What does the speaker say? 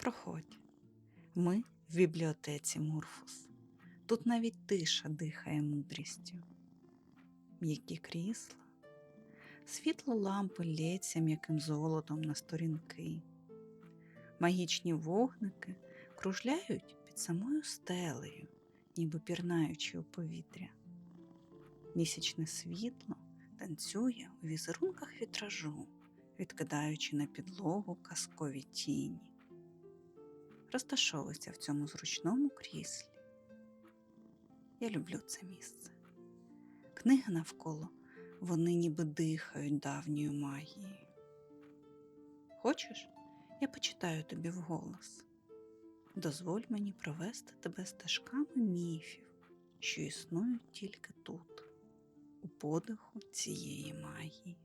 Проходь. Ми в бібліотеці Мурфус. Тут навіть тиша дихає мудрістю. М'які крісла, світло лампи лється м'яким золотом на сторінки. Магічні вогники кружляють під самою стелею, ніби пірнаючи у повітря. Місячне світло танцює у візерунках вітражу, відкидаючи на підлогу казкові тіні. Розташовуйся в цьому зручному кріслі. Я люблю це місце. Книги навколо, вони ніби дихають давньою магією. Хочеш, я почитаю тобі вголос. Дозволь мені провести тебе стежками міфів, що існують тільки тут, у подиху цієї магії.